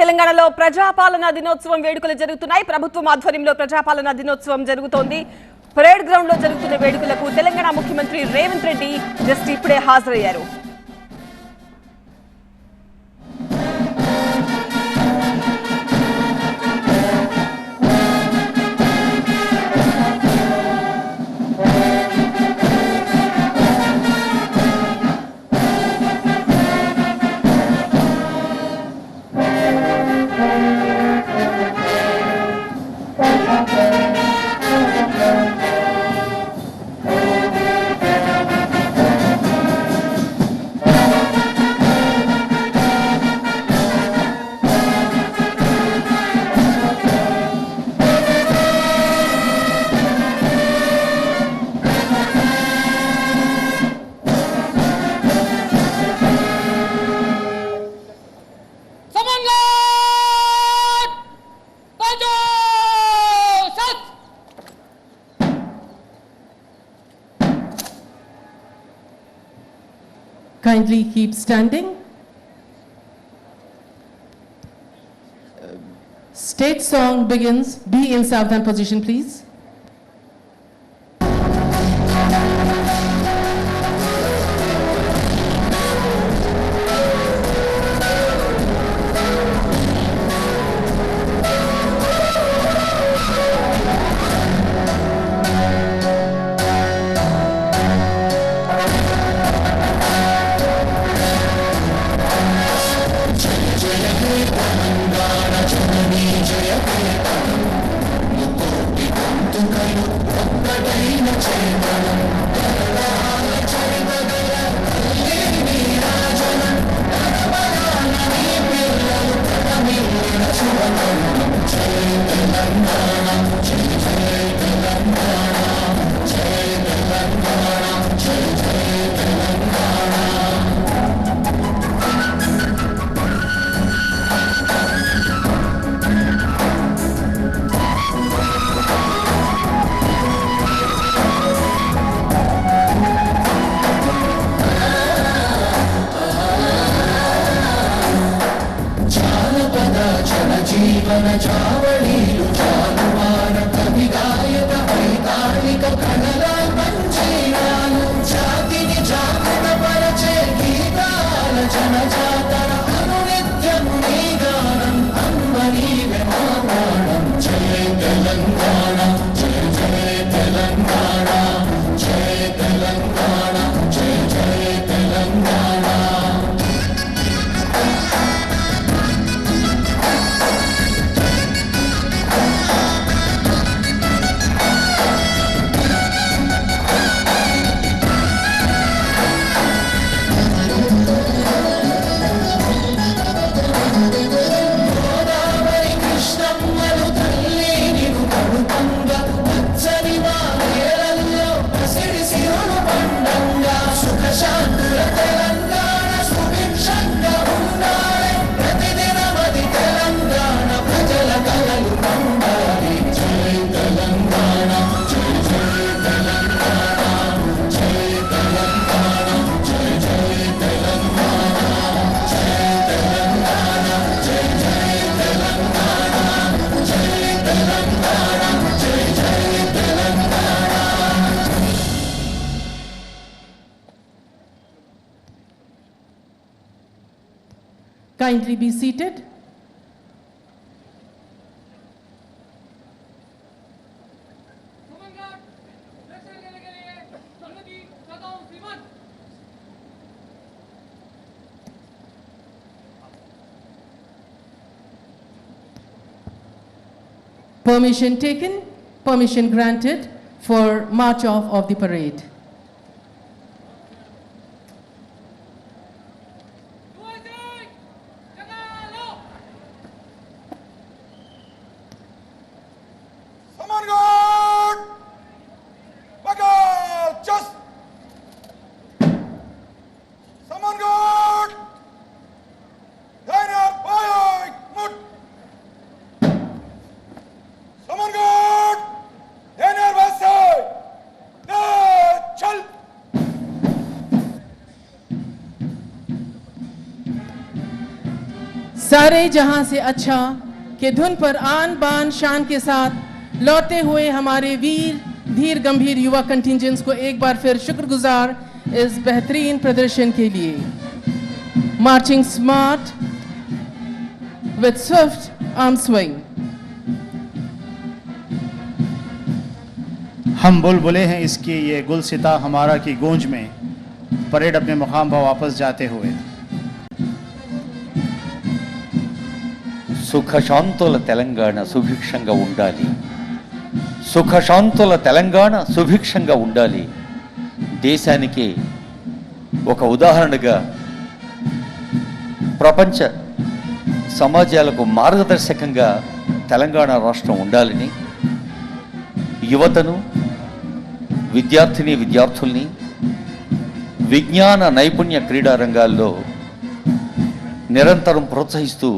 తెలంగాణలో ప్రజాపాలన దినోత్సవం వేడుకలు జరుగుతున్నాయి. ప్రభుత్వం ఆధ్వర్యంలో ప్రజాపాలన దినోత్సవం జరుగుతోంది. పరేడ్ గ్రౌండ్లో జరుగుతున్న వేడుకలకు తెలంగాణ ముఖ్యమంత్రి రేవంత్ రెడ్డి జస్ట్ ఇప్పుడే హాజరయ్యారు. Kindly keep standing. State song begins. Be in Southern position, please. Jana Jana Kindly be seated. Permission taken, permission granted for march off of the parade. सारे जहाँ से अच्छा के धुन पर आन बान शान के साथ लौटे हुए हमारे वीर, धीर, गंभीर युवा कंटिजेंट्स को एक बार फिर शुक्रगुजार इस बेहतरीन प्रदर्शन के लिए marching smart with swift arm swing. हम बुलबुले हैं इसकी ये गुलसिता हमारा की गूंज में परेड अपने मुकाम पर वापस जाते हुए సుఖశాంతుల తెలంగాణ సుభిక్షంగా ఉండాలి. సుఖశాంతుల తెలంగాణ సుభిక్షంగా ఉండాలి. దేశానికి ఒక ఉదాహరణగా ప్రపంచ సమాజాలకు మార్గదర్శకంగా తెలంగాణ రాష్ట్రం ఉండాలని యువతను విద్యార్థిని విద్యార్థుల్ని విజ్ఞాన నైపుణ్య క్రీడా రంగాల్లో నిరంతరం ప్రోత్సహిస్తూ